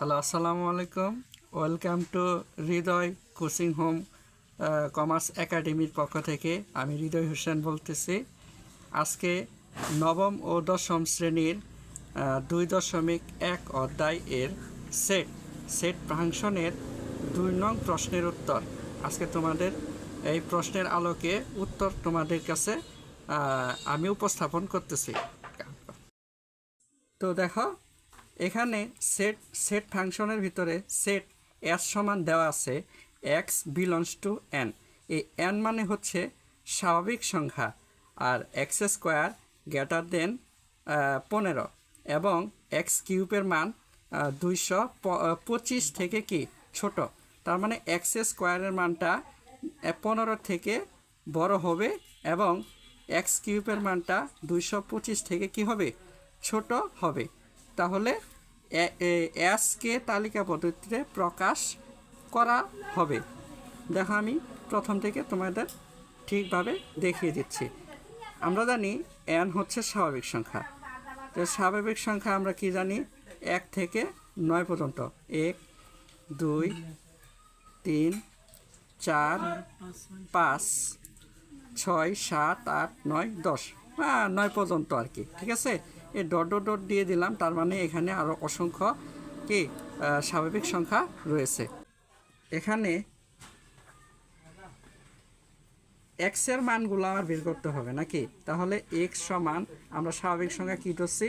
Hello, আসসালামু আলাইকুম। Welcome to Hriday coaching home commerce একাডেমির পক্ষ থেকে আমি হৃদয় হোসেন বলতেছি। আজকে নবম ও দশম শ্রেণির দুই দশমিক এক অধ্যায় এর সেট সেট ফাংশনের দুই নং প্রশ্নের উত্তর। আজকে তোমাদের এই প্রশ্নের আলোকে উত্তর তোমাদের কাছে আমি উপস্থাপন করতেছি। তো দেখো এখানে সেট সেট ফাংশনের ভিতরে সেট এস সমান দেওয়া আছে এক্স বিলংস টু এন এই এন মানে হচ্ছে স্বাভাবিক সংখ্যা, আর এক্স স্কোয়ার গ্রেটার দেন পনেরো, এবং এক্স কিউবের মান দুইশো পঁচিশ থেকে কি ছোট। তার মানে এক্স স্কোয়ারের মানটা পনেরো থেকে বড় হবে, এবং এক্স কিউবের মানটা দুইশো পঁচিশ থেকে কি হবে? ছোট হবে। তাহলে এসকে তালিকা পদ্ধতিতে প্রকাশ করা হবে। দেখো আমি প্রথম থেকে তোমাদের ঠিকভাবে দেখিয়ে দিচ্ছি। আমরা জানি এন হচ্ছে স্বাভাবিক সংখ্যা। তো স্বাভাবিক সংখ্যা আমরা কি জানি? এক থেকে নয় পর্যন্ত। এক, দুই, তিন, চার, পাঁচ, ছয়, সাত, আট, নয়, দশ। হ্যাঁ নয় পর্যন্ত আর কি। ঠিক আছে? এই ডট ডট ডট দিয়ে দিলাম, তার মানে এখানে আরও অসংখ্য কি স্বাভাবিক সংখ্যা রয়েছে। এখানে এক্সের মানগুলো আমার বের করতে হবে নাকি? তাহলে এক্স সমান, আমরা স্বাভাবিক সংখ্যা কী ধরছি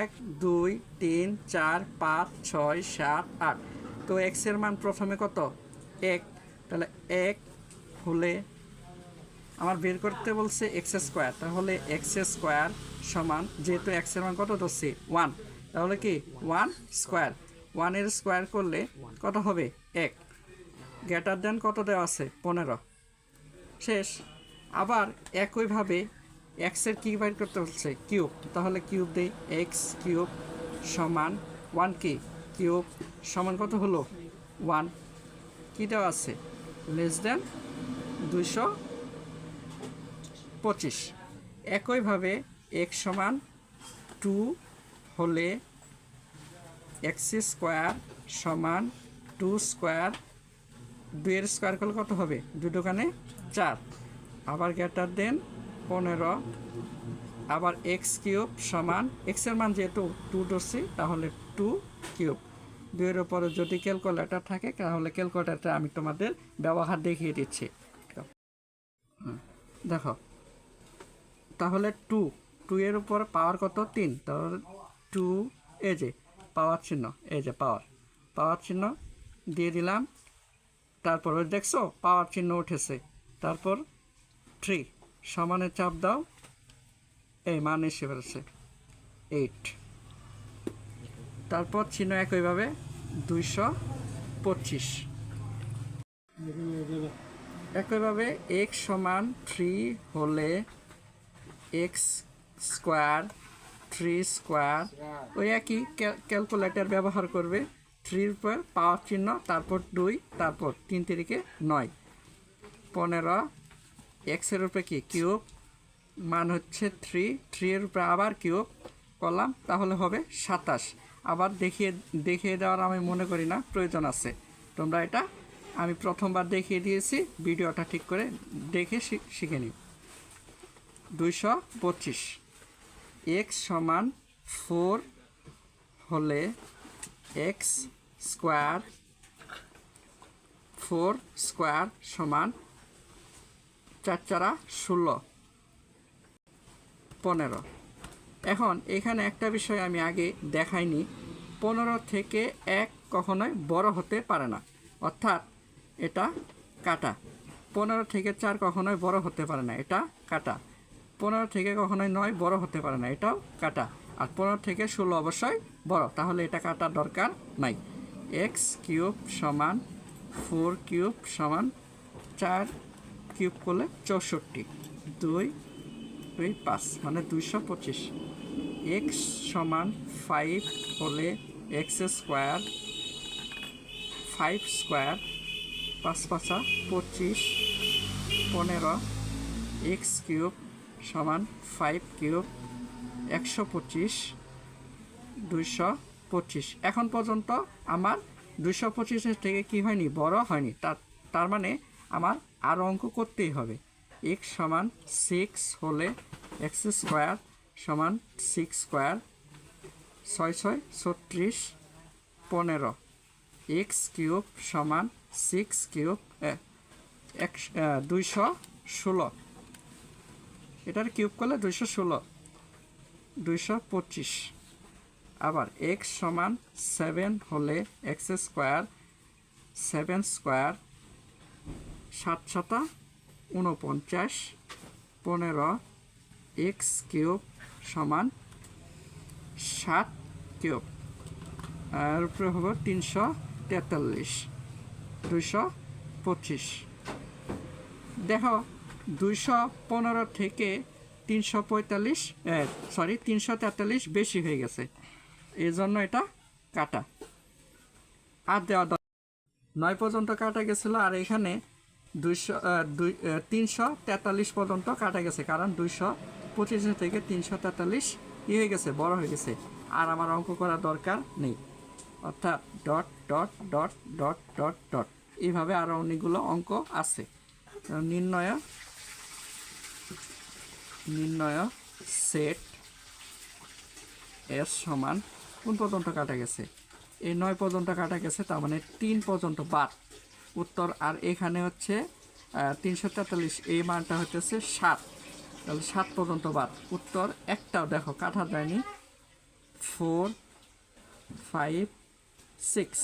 এক, দুই, তিন, চার, পাঁচ, ছয়, সাত, আট। তো এক্সের মান প্রথমে কত? এক। তাহলে এক হলে, আমার বের করতে বলছে এক্স স্কোয়ার তাহলে এক্স স্কোয়ার সমান, যেহেতু এক্সের মান কত তো ধরছি ওয়ান তাহলে কি? ওয়ান স্কোয়ার ওয়ানের স্কোয়ার করলে কত হবে? এক। গ্রেটার দেন কত দেওয়া আছে? পনেরো। শেষ। আবার একইভাবে এক্সের কী বাইর করতে হচ্ছে? কিউব তাহলে কিউব দেই এক্স কিউব সমান ওয়ান কি? কিউব সমান কত হলো? ওয়ান কী দেওয়া আছে? লেস দেন দুইশো পঁচিশ। একইভাবে এক্স সমান টু হলে এক্স স্কোয়ার সমান টু স্কোয়ার দুইয়ের স্কোয়ার করলে কত হবে? দোকানে চার। আবার গ্রেটার দেন পনেরো। আবার এক্স কিউব সমান এক্সের মান যেহেতু টু ধরছি, তাহলে টু কিউব। দুইয়ের উপরে যদি ক্যালকুলেটার থাকে, তাহলে ক্যালকুলেটারটা আমি তোমাদের ব্যবহার দেখিয়ে দিচ্ছি। দেখো। তাহলে টু টু এর উপর পাওয়ার কত? তিন। তাহলে টু এ যে পাওয়ার চিহ্ন, এই যে পাওয়ার পাওয়ার চিহ্ন দিয়ে দিলাম। তারপর দেখছ পাওয়ার চিহ্ন উঠেছে। তারপর থ্রি সমানে চাপ দাও। এই মান এসে বেরোছে এইট তারপর চিহ্ন একইভাবে দুইশো পঁচিশ। একইভাবে এক্স সমান থ্রি হলে এক্স স্কোয়ার থ্রি স্কোয়ার ওই একই ক্যালকুলেটার ব্যবহার করবে। থ্রির উপর পাওয়ার চিহ্ন তারপর দুই তারপর তিন তিরিকে নয়। পনেরো এক্সের উপরে কি? কিউব মান হচ্ছে থ্রি থ্রি এর উপরে আবার কিউব করলাম তাহলে হবে সাতাশ। আবার দেখিয়ে দেখিয়ে দেওয়ার আমি মনে করি না প্রয়োজন আছে। তোমরা এটা আমি প্রথমবার দেখিয়ে দিয়েছি ভিডিওটা ঠিক করে দেখে শিখে নিও। দুইশো পঁচিশ। এক্স সমান ফোর হলে এক্স স্কোয়ার ফোর স্কোয়ার সমান চার চারা ষোলো, পনেরো। এখন এখানে একটা বিষয় আমি আগে দেখাইনি, পনেরো থেকে এক কখনোই বড় হতে পারে না, অর্থাৎ এটা কাটা। পনেরো থেকে চার কখনোই বড় হতে পারে না, এটা কাটা। পনেরো থেকে কখনোই নয়, বড় হতে পারে না। এটাও কাটা। আর পনেরো থেকে ষোলো অবশ্যই বড়। তাহলে এটা কাটার দরকার নাই। এক্স কিউব সমান ফোর কিউব সমান চার কিউব করলে চৌষট্টি। দুই দুই পাঁচ মানে দুইশো পঁচিশ। এক্স সমান ফাইভ হলে এক্স স্কোয়ার ফাইভ স্কোয়ার পাঁচ পাঁচা পঁচিশ। পনেরো এক্স কিউব সমান ফাইভ কিউব একশো পঁচিশ, দুইশো পঁচিশ। এখন পর্যন্ত আমার দুইশো পঁচিশের থেকে কি হয়নি? বড় হয়নি। তার তার মানে আমার আরও অঙ্ক করতেই হবে। এক্স সমান সিক্স হলে এক্স স্কোয়ার সমান সিক্স স্কোয়ার ছয় ছয় ছত্রিশ পনেরো। এক্স কিউব সমান সিক্স কিউব দুইশো ষোলো। এটার কিউব করলে দুইশো ষোলো, দুইশো পঁচিশ। আবার এক্স সমান সেভেন হলে এক্স স্কোয়ার, সেভেন স্কোয়ার, সাত সাতা উনপঞ্চাশ পনেরো এক্স কিউব সমান সাত কিউব। আর উপরে হব তিনশো তেতাল্লিশ, দুইশো পঁচিশ। দেখো দুইশো পনেরো থেকে তিনশো পঁয়তাল্লিশ সরি তিনশো তেতাল্লিশ বেশি হয়ে গেছে। এই জন্য এটা কাটা। আর দেওয়া নয় পর্যন্ত কাটা গেছিল, আর এখানে দুইশো দুই তিনশো তেতাল্লিশ পর্যন্ত কাটা গেছে, কারণ দুইশো পঁচিশ থেকে তিনশো তেতাল্লিশ ই হয়ে গেছে, বড় হয়ে গেছে। আর আমার অঙ্ক করা দরকার নেই। অর্থাৎ dot dot dot dot dot dot এইভাবে আরও অনেকগুলো অঙ্ক আছে। নির্ণয় নির্ণয় সেট এস সমান কোন পর্যন্ত কাটা গেছে? এই নয় পর্যন্ত কাটা গেছে, তার মানে তিন পর্যন্ত বাদ। উত্তর আর এখানে হচ্ছে তিনশো তেতাল্লিশ, এই মানটা হচ্ছে সাত। তাহলে সাত পর্যন্ত বাদ। উত্তর একটাও দেখো, কাটা যায়নি। Four, five, six.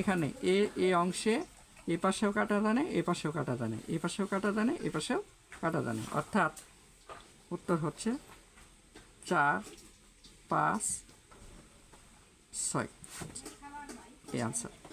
এখানে এ এই অংশে এ পাশেও কাটা জানে, এ পাশেও কাটা জানে, এ পাশেও কাটা জানে, এ পাশেও কাটা জানে। অর্থাৎ উত্তর হচ্ছে চার পাঁচ ছয়। এই আনসার